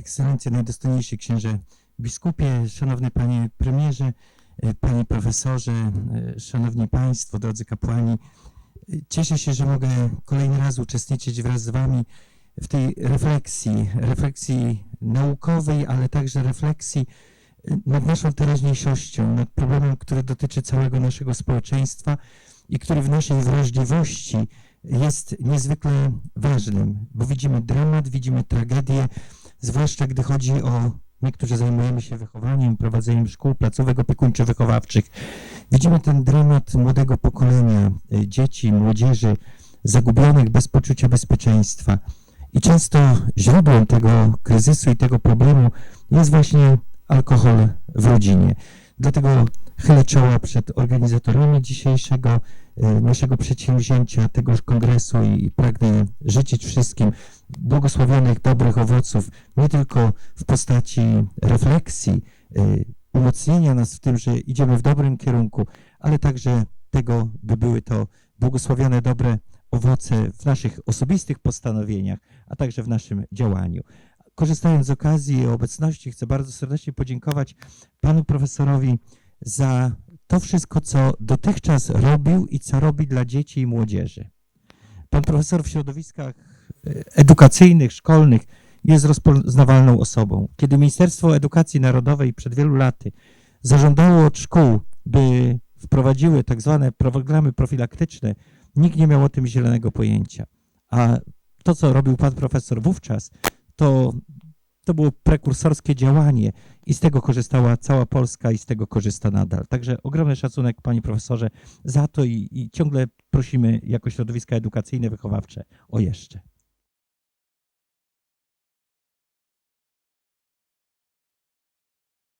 Ekscelencje, najdostojniejszy księże biskupie, szanowny panie premierze, e, panie profesorze, e, szanowni państwo, drodzy kapłani. E, Cieszę się, że mogę kolejny raz uczestniczyć wraz z wami w tej refleksji, refleksji naukowej, ale także refleksji nad naszą teraźniejszością, nad problemem, który dotyczy całego naszego społeczeństwa i który w naszej wrażliwości jest niezwykle ważnym, bo widzimy dramat, widzimy tragedię, zwłaszcza gdy chodzi o niektórzy zajmujemy się wychowaniem, prowadzeniem szkół, placówek opiekuńczo-wychowawczych. Widzimy ten dramat młodego pokolenia, y, dzieci, młodzieży zagubionych bez poczucia bezpieczeństwa. I często źródłem tego kryzysu i tego problemu jest właśnie alkohol w rodzinie. Dlatego chylę czoła przed organizatorami dzisiejszego y, naszego przedsięwzięcia, tegoż kongresu i pragnę życzyć wszystkim błogosławionych, dobrych owoców, nie tylko w postaci refleksji, y, umocnienia nas w tym, że idziemy w dobrym kierunku, ale także tego, by były to błogosławione, dobre owoce w naszych osobistych postanowieniach, a także w naszym działaniu. Korzystając z okazji i obecności, chcę bardzo serdecznie podziękować panu profesorowi za to wszystko, co dotychczas robił i co robi dla dzieci i młodzieży. Pan profesor w środowiskach e, edukacyjnych, szkolnych jest rozpoznawalną osobą. Kiedy Ministerstwo Edukacji Narodowej przed wielu laty zażądało od szkół, by wprowadziły tak zwane programy profilaktyczne, nikt nie miał o tym zielonego pojęcia. A to, co robił pan profesor wówczas, to, to było prekursorskie działanie i z tego korzystała cała Polska i z tego korzysta nadal. Także ogromny szacunek, panie profesorze, za to i, i ciągle prosimy jako środowiska edukacyjne, wychowawcze o jeszcze.